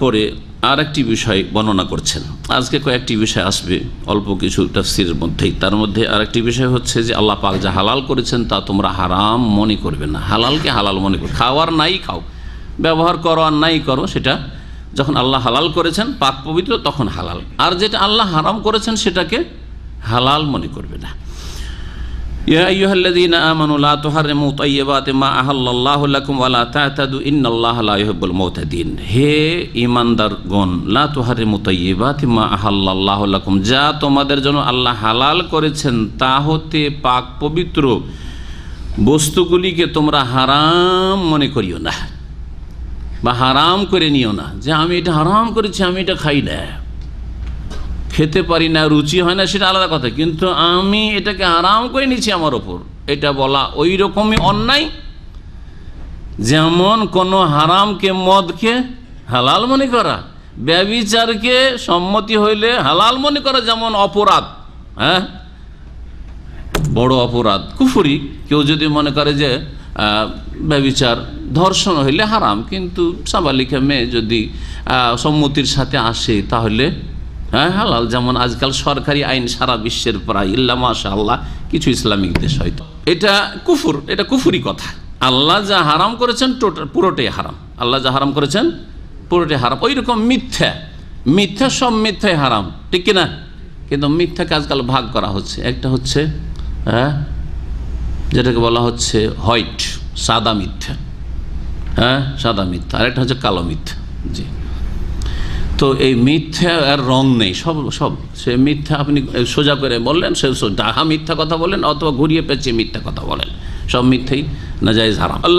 পরে আর একটি বিষয় বর্ণনা করছেন। আজকে কয়েকটি বিষয় আসবে, অল্প কিছু তফসিরের মধ্যেই। তার মধ্যে আর একটি বিষয় হচ্ছে যে, আল্লাহ পাক যা হালাল করেছেন তা তোমরা হারাম মনে করবে না। হালালকে হালাল মনে করো। খাওয়ার নাই খাও। ব্যবহার করো আর নাই করো, সেটা যখন আল্লাহ হালাল করেছেন, পাক পবিত্র, তখন হালাল। আর যেটা আল্লাহ হারাম করেছেন, সেটাকে হালাল মনে করবে না। ইয়া আইয়ুহাল্লাযীনা আমানু লা তুহাররিমু তাইয়্যিবাতি মা আহাল্লাল্লাহু লাকুম ওয়া লা তা'তাদু ইন্নাল্লাহা লা ইউহিব্বুল মুতাদিন হে ঈমানদারগণ লা তুহাররিমু তাইয়্যিবাতি মা আহাল্লাল্লাহু লাকুম যা তোমাদের জন্য আল্লাহ হালাল করেছেন, তা হতে পাক পবিত্র বস্তুগুলিকে তোমরা হারাম মনে করিও না বা হারাম করে নিও না। যে আমি এটা হারাম করেছি, আমি এটা খাই না। খেতে পারি না রুচি হয় না সেটা আলাদা কথা। কিন্তু আমি এটাকে আরাম করে নিচ্ছি আমার ওপর। এটা বলা ওই রকমই অন্যায়। যেমন কোনো হারামকে মদকে হালাল মনে করা ব্যবিচারকে সম্মতি হইলে হালাল মনে করা যেমন অপরাধ হ্যাঁ? বড় অপরাধ কুফুরি। কেউ যদি মনে করে যে আহ, ব্যভিচার ধর্ষণ হইলে হারাম কিন্তু সাবালিকা মেয়ে যদি সম্মতির সাথে আসে তাহলে হ্যাঁ হালাল, যেমন আজকাল সরকারি আইন সারা বিশ্বের প্রায়, ইল্লা মাশা আল্লাহ কিছু ইসলামিক দেশ হয়তো। এটা কুফুর, এটা কুফুরি কথা। আল্লাহ যা হারাম করেছেন, টোটাল পুরোটাই হারাম। আল্লাহ যা হারাম করেছেন, পুরোটাই হারাম। ওই রকম মিথ্যা মিথ্যা সব মিথ্যাই হারাম, ঠিক কিনা? কিন্তু মিথ্যাকে আজকাল ভাগ করা হচ্ছে। একটা হচ্ছে হ্যাঁ যেটাকে বলা হচ্ছে হোয়াইট, সাদা মিথ্যা। হ্যাঁ সাদা মিথ্যা। আরেকটা হচ্ছে কালো মিথ্যা। জি। তো এই মিথ্যা আর রং নেই, সব সব। সে মিথ্যা আপনি সোজা করে বললেন, সে ডাহা মিথ্যা কথা বলেন অথবা ঘুরিয়ে পেঁচিয়ে মিথ্যা কথা বলেন। সব মিথ্যেই না যায় হারাম।